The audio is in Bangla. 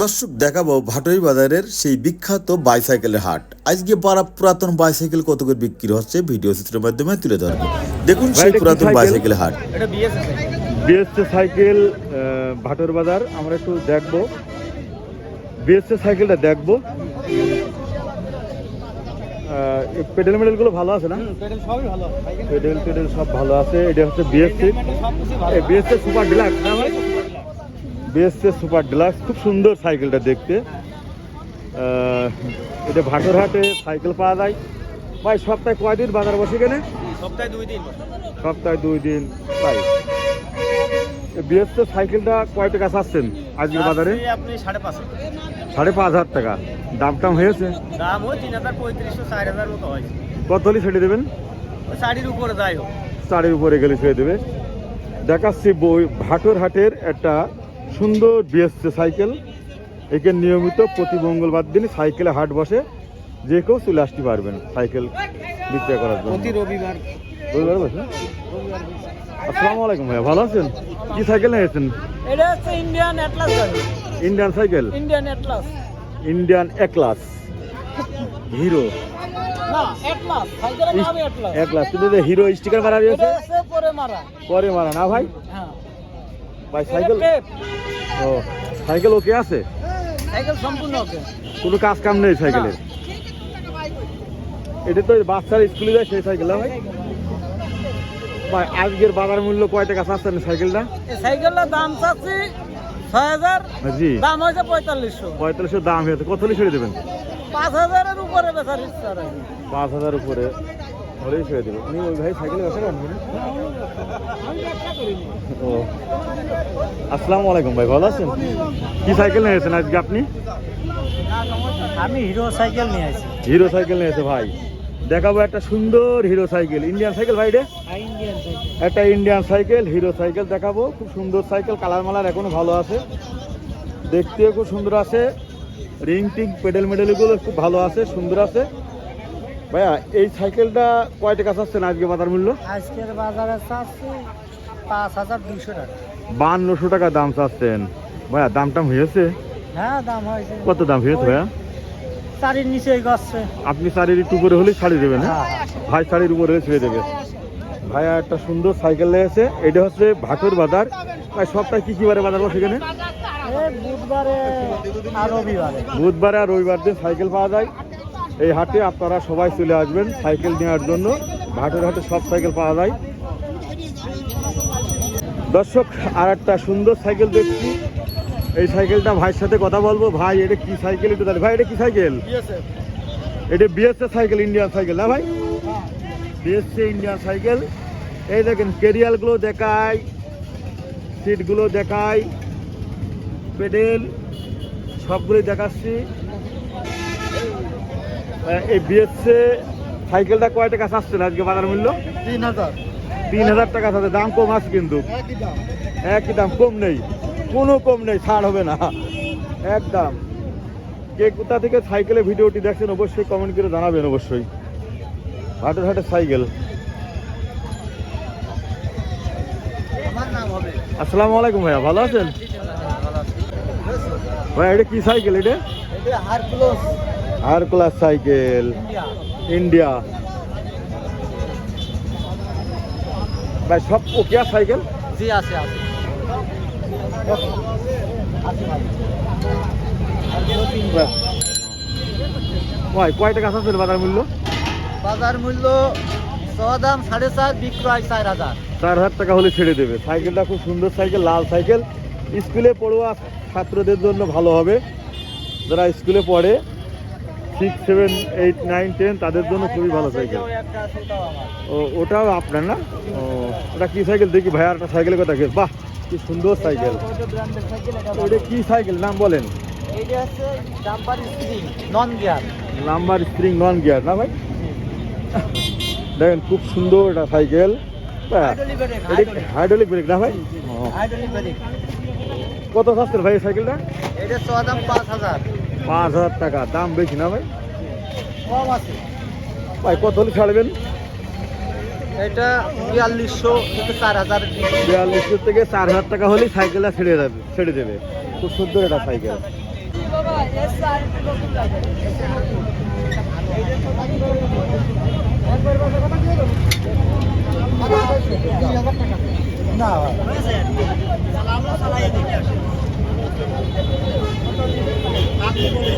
দর্শক দেখাবো ভাটই বাজারের সেই বিখ্যাত বাইসাইকেলের হাট। আজকে পাড়া পুরাতন বাইসাইকেল কত করে বিক্রি হচ্ছে? ভিডিও চিত্রের মাধ্যমে তুলে ধরবো। দেখুন ভাই, সেই পুরাতন সাইকেল? বাইসাইকেল হাট। বিএসসি সাইকেল ভাটোর বাজার আমরা একটু দেখব। বিএসসি সাইকেলটা দেখব। পেডেল মেডেলগুলো ভালো আছে না? পেডেল সবই ভালো পেডেল টেডেল সব ভালো আছে। এটা হচ্ছে BSC BSC super deluxe BSC super deluxe খুব সুন্দর সাইকেলটা দেখতে। এটা ভাটোর হাটে সাইকেল পাওয়া যায়। ভাই সপ্তাহে কয়দিন বাজার বসে কেনে সপ্তাহে দুই দিন সপ্তাহে দুই দিন তাই। বিএসসি সাইকেলটা কয় টাকা চাচ্ছেন আজকের বাজারে? আপনি সাড়ে পাঁচশো সাড়ে পাঁচ হাজার টাকা। দাম টাম হয়েছে? দাম ওই তিন হাজার পঁয়ত্রিশশো চার হাজার মতো হয় কত হলে ছেড়ে দেবেন? শাড়ির উপরে যাই হোক। চারের উপরে গেলে ছেড়ে দেবে। দেখাচ্ছি বই ভাটোর হাটের একটা সুন্দর বিএসসি সাইকেল। একে নিয়মিত প্রতি মঙ্গলবার দিন সাইকেলে হাট বসে। যে কেউ চলে আসতে পারবেন সাইকেল বিক্রয় করার জন্য। প্রতি রবিবার। রবিবার বসে? আসসালামু আলাইকুম ভাইয়া ভালো আছেন? কি সাইকেল নিয়েছেন? এটা হচ্ছে Indian Atlas Indian cycle? Indian Atlas Indian Hero. Atlas নাম অ্যাটলাস একলাস কিন্তু হিরো স্টিকার মারা রয়েছে পরে মারা। পরে মারা। না ভাই? হ্যাঁ। ভাই সাইকেল? ও সাইকেল ওকে আছে? সাইকেল সম্পূর্ণ ওকে। কোনো কাজ কাম নেই সাইকেলের এটা তো বাচ্চার স্কুলে যায় সেই সাইকেল ভাই? ভাই আজকের বাজার মূল্য কয় টাকা চাচ্ছেন সাইকেলটা? এই সাইকেলটার দাম চাচ্ছি ছয় হাজার জি। দাম হয়েছে পঁয়তাল্লিশশো। পঁয়তাল্লিশশো দাম হয়েছে কত ছেড়ে দেবেন? পাঁচ হাজারের উপরে বেচার ইচ্ছা পাঁচ হাজার উপরে। ছেড়ে দেবেন উনি ওই ভাই সাইকেলে বসে ও। আসসালামু আলাইকুম ভাই ভালো আছেন? কি সাইকেল নিয়ে নিয়েছেন আজকে আপনি? আমি হিরো সাইকেল নিয়ে আসি। হিরো সাইকেল নিয়ে নিয়েছে ভাই। দেখাবো একটা সুন্দর হিরো সাইকেল। ইন্ডিয়ান সাইকেল ভাই রে? একটা ইন্ডিয়ান সাইকেল হিরো সাইকেল দেখাবো। খুব সুন্দর সাইকেল কালার মালার এখনও ভালো আছে। দেখতেও খুব সুন্দর আছে। রিং টিং পেডেল মেডেলগুলো খুব ভালো আছে সুন্দর আছে। ভাইয়া এই সাইকেলটা কয় টাকা চাচ্ছেন আজকে বাজার মূল্য? আজকের বাজারে চাচ্ছি পাঁচ হাজার দুইশো টাকা। বান্নশো টাকা দাম চাচ্ছেন। ভাইয়া দাম টাম হয়েছে? হ্যাঁ দাম হয়েছে। কত দাম হয়েছে ভাইয়া? চারির নিচেই গচ্ছে আপনি শাড়ির একটু উপরে হলেই ছাড়ি দেবেন হ্যাঁ? ভাই শাড়ির উপরে ছেড়ে দেবে। ভাইয়া একটা সুন্দর সাইকেল লেগেছে। এটা হচ্ছে ভাটোর বাজার। ভাই সপ্তাহে কি কি বারে বাজার বসে এখানে? বুধবারে আর রবিবারে। বুধবার আর রবিবার দিন সাইকেল পাওয়া যায়। এই হাটে আপনারা সবাই চলে আসবেন সাইকেল নেওয়ার জন্য। ভাটের হাটে সব সাইকেল পাওয়া যায়। দর্শক আর একটা সুন্দর সাইকেল দেখছি। এই সাইকেলটা ভাইয়ের সাথে কথা বলব। ভাই, এটা কি সাইকেল একটু ভাই, এটা কি সাইকেল? এটা বিএসএ সাইকেল ইন্ডিয়ান সাইকেল, না ভাই? BSA Indian cycle. এই দেখেন কেরিয়ালগুলো দেখায় সিটগুলো দেখায় পেডেল, সবগুলোই দেখাচ্ছি। এই বিএসএ সাইকেলটা কয় টাকা চাচ্ছেন আজকে বাজার মূল্য? তিন হাজার। তিন হাজার টাকা সাথে দাম কম আছে কিন্তু। একই দাম। কম নেই। কোনো কম নেই ছাড় হবে না। একদম কে কোথা থেকে সাইকেলের ভিডিওটি দেখছেন অবশ্যই কমেন্ট করে জানাবেন অবশ্যই। হাটের হাটের সাইকেল আসসালামু আলাইকুম ভাইয়া ভালো আছেন? ভাই এটা কি সাইকেল এটা? হারকুলোস আর ক্লাস সাইকেল ইন্ডিয়া। ভাই সব ওকে সাইকেল? জি আছে আছে। ভাই কয় টাকা আছে বাজার মূল্য? বাজার মূল্য দাম সাড়ে চার বিক্রয় চার হাজার। চার হাজার টাকা হলে ছেড়ে দেবে। সাইকেলটা খুব সুন্দর সাইকেল লাল সাইকেল। স্কুলে পড়ুয়া ছাত্রদের জন্য ভালো হবে। যারা স্কুলে পড়ে six seven eight nine ten তাদের জন্য খুবই ভালো সাইকেল ও ওটাও আপনার না? ও ওটা কি সাইকেল দেখি ভাই আর একটা সাইকেলের কথা কি বাহ কি সুন্দর সাইকেল ওটা কি সাইকেল নাম বলেন। নাম্বার স্প্রিং নন গিয়ার না ভাই? দেখেন খুব সুন্দর একটা সাইকেল হাইড্রোলিক ব্রেক না ভাই? কত সস্তের ভাই সাইকেলটা এটা ছ দাম পাঁচ হাজার। পাঁচ হাজার টাকা। দাম বেশি না ভাই? কম আছে। ভাই কত হলে ছাড়বেন? এটা বিয়াল্লিশশো থেকে চার হাজার বিয়াল্লিশ থেকে চার হাজার টাকা হলেই সাইকেলটা ছেড়ে যাবে ছেড়ে দেবে। খুব সুন্দর একটা সাইকেল। না। আপনি বলে